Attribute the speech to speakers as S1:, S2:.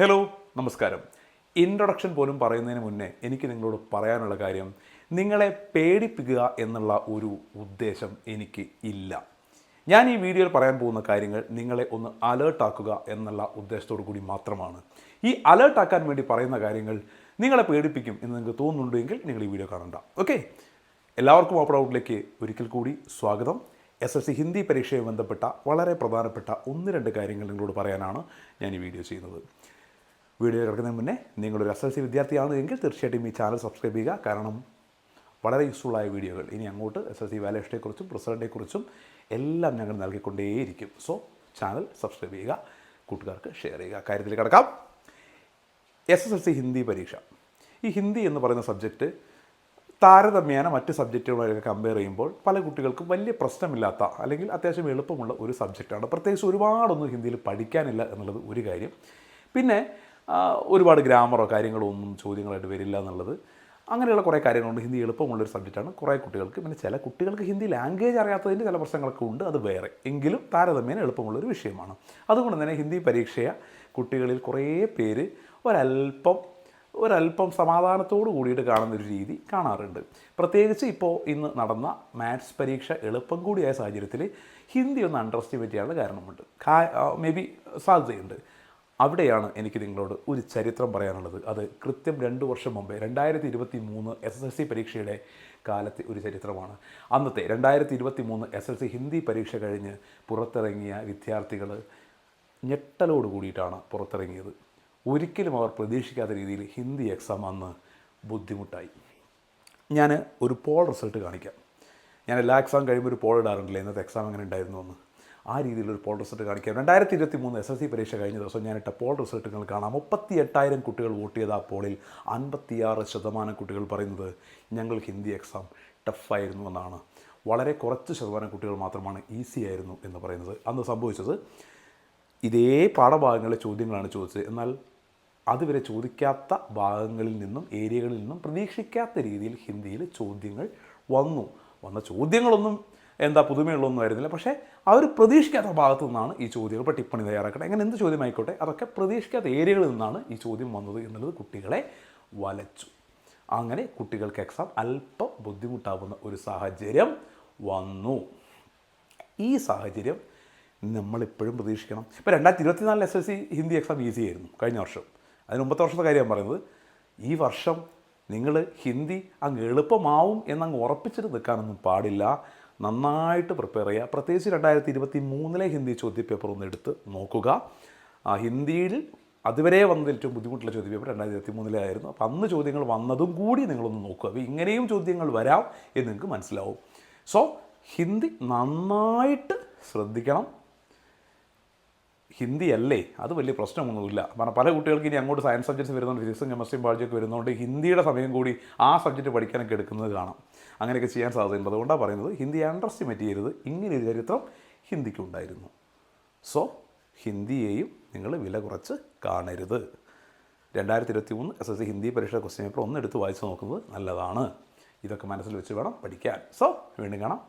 S1: Hello നമസ്കാരം. Introduction പോലും പറയുന്നതിന് മുന്നേ എനിക്ക് നിങ്ങളോട് പറയാനുള്ള കാര്യം നിങ്ങളെ പേടിപ്പിക്കുക എന്നുള്ള ഒരു ഉദ്ദേശം എനിക്ക് ഇല്ല. ഞാൻ ഈ വീഡിയോയിൽ പറയാൻ പോകുന്ന കാര്യങ്ങൾ നിങ്ങളെ ഒന്ന് അലേർട്ടാക്കുക എന്നുള്ള ഉദ്ദേശത്തോടു കൂടി മാത്രമാണ്. ഈ അലേർട്ടാക്കാൻ വേണ്ടി പറയുന്ന കാര്യങ്ങൾ നിങ്ങളെ പേടിപ്പിക്കും എന്ന് നിങ്ങൾക്ക് തോന്നുന്നുണ്ടെങ്കിൽ നിങ്ങൾ ഈ വീഡിയോ കാണണ്ട. ഓക്കെ എല്ലാവർക്കും ഓപ്പൺ ഔട്ടിലേക്ക് ഒരിക്കൽ കൂടി സ്വാഗതം. എസ് എസ് സി ഹിന്ദി പരീക്ഷയുമായി ബന്ധപ്പെട്ട വളരെ പ്രധാനപ്പെട്ട ഒന്ന് രണ്ട് കാര്യങ്ങൾ നിങ്ങളോട് പറയാനാണ് ഞാൻ ഈ വീഡിയോ ചെയ്യുന്നത്. വീഡിയോ കിടക്കുന്നതിന് മുന്നേ നിങ്ങളൊരു എസ് എൽ സി വിദ്യാർത്ഥിയാണ് തീർച്ചയായിട്ടും ഈ ചാനൽ സബ്സ്ക്രൈബ് ചെയ്യുക. കാരണം വളരെ യൂസ്ഫുള്ളായ വീഡിയോകൾ. ഇനി അങ്ങോട്ട് എസ് എൽ സി വാലേഷനെക്കുറിച്ചും റിസൾട്ടിനെക്കുറിച്ചും എല്ലാം ഞങ്ങൾ നൽകിക്കൊണ്ടേയിരിക്കും. സോ ചാനൽ സബ്സ്ക്രൈബ് ചെയ്യുക കൂട്ടുകാർക്ക് ഷെയർ ചെയ്യുക. കാര്യത്തിൽ കിടക്കാം. S S L C Hindi പരീക്ഷ. ഈ ഹിന്ദി എന്ന് പറയുന്ന സബ്ജക്റ്റ് താരതമ്യേന മറ്റ് സബ്ജക്റ്റുകളൊക്കെ കമ്പയർ ചെയ്യുമ്പോൾ പല കുട്ടികൾക്കും വലിയ പ്രശ്നമില്ലാത്ത അല്ലെങ്കിൽ അത്യാവശ്യം എളുപ്പമുള്ള ഒരു സബ്ജക്റ്റാണ് പ്രത്യേകിച്ച് ഒരുപാടൊന്നും ഹിന്ദിയിൽ പഠിക്കാനില്ല എന്നുള്ളത് ഒരു കാര്യം. പിന്നെ ഒരുപാട് ഗ്രാമറോ കാര്യങ്ങളോ ഒന്നും ചോദ്യങ്ങളായിട്ട് വരില്ല എന്നുള്ളത്. അങ്ങനെയുള്ള കുറേ കാര്യങ്ങളുണ്ട്. ഹിന്ദി എളുപ്പമുള്ളൊരു സബ്ജക്റ്റാണ്. കുറേ കുട്ടികൾക്ക് പിന്നെ ചില കുട്ടികൾക്ക് ഹിന്ദി ലാംഗ്വേജ് അറിയാത്തതിന്റെ ചില പ്രശ്നങ്ങളൊക്കെ ഉണ്ട്. അത് വേറെ. എങ്കിലും താരതമ്യേന എളുപ്പമുള്ളൊരു വിഷയമാണ്. അതുകൊണ്ട് തന്നെ ഹിന്ദി പരീക്ഷയ കുട്ടികളിൽ കുറേ പേര് ഒരല്പം ഒരല്പം സമാധാനത്തോടു കൂടിയിട്ട് കാണുന്ന ഒരു രീതി കാണാറുണ്ട്. പ്രത്യേകിച്ച് ഇപ്പോൾ ഇന്ന് നടന്ന മാത്സ് പരീക്ഷ എളുപ്പം കൂടിയായ സാഹചര്യത്തിൽ ഹിന്ദി ഒന്ന് അണ്ടർസ്റ്റിമേറ്റ് ചെയ്യാനുള്ള കാരണമുണ്ട്. മേ ബി സാധ്യതയുണ്ട്. അവിടെയാണ് എനിക്ക് നിങ്ങളോട് ഒരു ചരിത്രം പറയാനുള്ളത്. അത് കൃത്യം രണ്ട് വർഷം മുമ്പേ രണ്ടായിരത്തി ഇരുപത്തി മൂന്ന് എസ് എസ് സി പരീക്ഷയുടെ കാലത്തെ ഒരു ചരിത്രമാണ്. അന്നത്തെ രണ്ടായിരത്തി ഇരുപത്തി മൂന്ന് എസ് എൽ സി ഹിന്ദി പരീക്ഷ കഴിഞ്ഞ് പുറത്തിറങ്ങിയ വിദ്യാർത്ഥികൾ ഞെട്ടലോട് കൂടിയിട്ടാണ് പുറത്തിറങ്ങിയത്. ഒരിക്കലും അവർ പ്രതീക്ഷിക്കാത്ത രീതിയിൽ ഹിന്ദി എക്സാം അന്ന് ബുദ്ധിമുട്ടായി. ഞാൻ ഒരു പോൾ റിസൾട്ട് കാണിക്കാം. ഞാൻ എല്ലാ എക്സാം കഴിയുമ്പോൾ ഒരു പോൾ ഇടാറുണ്ടല്ലേ ഇന്നത്തെ എക്സാം എങ്ങനെ ഉണ്ടായിരുന്നു എന്ന്. ആ രീതിയിലൊരു പോൾ റിസൾട്ട് കാണിക്കാം രണ്ടായിരത്തി ഇരുപത്തി മൂന്ന് എസ് എൽ സി പരീക്ഷ കഴിഞ്ഞ ദിവസം ഞാനിട്ട പോൾ റിസൾട്ടുകൾ കാണാം. മുപ്പത്തി എട്ടായിരം കുട്ടികൾ വോട്ട് ചെയ്ത ആ പോളിൽ അൻപത്തിയാറ് ശതമാനം കുട്ടികൾ പറയുന്നത് ഞങ്ങൾ ഹിന്ദി എക്സാം ടഫായിരുന്നു എന്നാണ്. വളരെ കുറച്ച് ശതമാനം കുട്ടികൾ മാത്രമാണ് ഈസി ആയിരുന്നു എന്ന് പറയുന്നത്. അന്ന് സംഭവിച്ചത് ഇതേ പാഠഭാഗങ്ങളിലെ ചോദ്യങ്ങളാണ് ചോദിച്ചത്. എന്നാൽ അതുവരെ ചോദിക്കാത്ത ഭാഗങ്ങളിൽ നിന്നും ഏരിയകളിൽ നിന്നും പ്രതീക്ഷിക്കാത്ത രീതിയിൽ ഹിന്ദിയിൽ ചോദ്യങ്ങൾ വന്നു. വന്ന ചോദ്യങ്ങളൊന്നും എന്താ പുതുമയുള്ളൊന്നും ആയിരുന്നില്ല. പക്ഷേ അവർ പ്രതീക്ഷിക്കാത്ത ഭാഗത്തു നിന്നാണ് ഈ ചോദ്യങ്ങൾ ഇപ്പോൾ ടിപ്പണി തയ്യാറാക്കട്ടെ. അങ്ങനെ എന്ത് ചോദ്യമായിക്കോട്ടെ അതൊക്കെ പ്രതീക്ഷിക്കാത്ത ഏരിയകളിൽ നിന്നാണ് ഈ ചോദ്യം വന്നത് എന്നുള്ളത് കുട്ടികളെ വലച്ചു. അങ്ങനെ കുട്ടികൾക്ക് എക്സാം അല്പം ബുദ്ധിമുട്ടാവുന്ന ഒരു സാഹചര്യം വന്നു. ഈ സാഹചര്യം നമ്മളിപ്പോഴും പ്രതീക്ഷിക്കണം. ഇപ്പോൾ രണ്ടായിരത്തി ഇരുപത്തിനാലിൽ S L C Hindi exam easy ആയിരുന്നു കഴിഞ്ഞ വർഷം. അതിന് മുമ്പത്തെ വർഷത്തെ കാര്യം പറയുന്നത് ഈ വർഷം നിങ്ങൾ ഹിന്ദി അങ്ങ് എളുപ്പമാവും എന്നങ്ങ് ഉറപ്പിച്ചിട്ട് നിൽക്കാനൊന്നും പാടില്ല. നന്നായിട്ട് പ്രിപ്പയർ ചെയ്യുക. പ്രത്യേകിച്ച് രണ്ടായിരത്തി ഇരുപത്തി മൂന്നിലെ ഹിന്ദി ചോദ്യപേപ്പർ ഒന്ന് എടുത്ത് നോക്കുക. ഹിന്ദിയിൽ അതുവരെ വന്നതിൽ ഏറ്റവും ബുദ്ധിമുട്ടുള്ള ചോദ്യപേപ്പർ രണ്ടായിരത്തി ഇരുപത്തി മൂന്നിലെ ആയിരുന്നു. അപ്പോൾ അന്ന് ചോദ്യങ്ങൾ വന്നതും കൂടി നിങ്ങളൊന്ന് നോക്കുക. അപ്പോൾ ഇങ്ങനെയും ചോദ്യങ്ങൾ വരാം എന്ന് നിങ്ങൾക്ക് മനസ്സിലാവും. സോ ഹിന്ദി നന്നായിട്ട് ശ്രദ്ധിക്കണം. ഹിന്ദി അല്ലേ? അത് വലിയ പ്രശ്നമൊന്നുമില്ല. കാരണം പല കുട്ടികൾക്ക് ഇനി അങ്ങോട്ട് സയൻസ് സബ്ജക്ട്സ് വരുന്നുണ്ട് ഫിസിക്സും കെമിസ്ട്രിയും ബയോളജിയൊക്കെ വരുന്നതുകൊണ്ട് ഹിന്ദിയുടെ സമയം കൂടി ആ സബ്ജക്റ്റ് പഠിക്കാനൊക്കെ എടുക്കുന്നത് കാണാം. അങ്ങനെയൊക്കെ ചെയ്യാൻ സാധ്യതയുണ്ട്. അതുകൊണ്ടാണ് പറയുന്നത് ഹിന്ദി അണ്ടർ എസ്റ്റിമേറ്റ് ചെയ്യരുത്. ഇങ്ങനെ ഒരു ചരിത്രം ഹിന്ദിക്കുണ്ടായിരുന്നു. സോ ഹിന്ദിയെയും നിങ്ങൾ വില കുറച്ച് കാണരുത്. രണ്ടായിരത്തി ഇരുപത്തി മൂന്ന് എസ് എസ് സി ഹിന്ദി പരീക്ഷ ക്വസ്റ്റ്യൻ പേപ്പർ ഒന്ന് എടുത്ത് വായിച്ച് നോക്കുന്നത് നല്ലതാണ്. ഇതൊക്കെ മനസ്സിൽ വെച്ച് വേണം പഠിക്കാൻ. സോ വീണ്ടും കാണാം.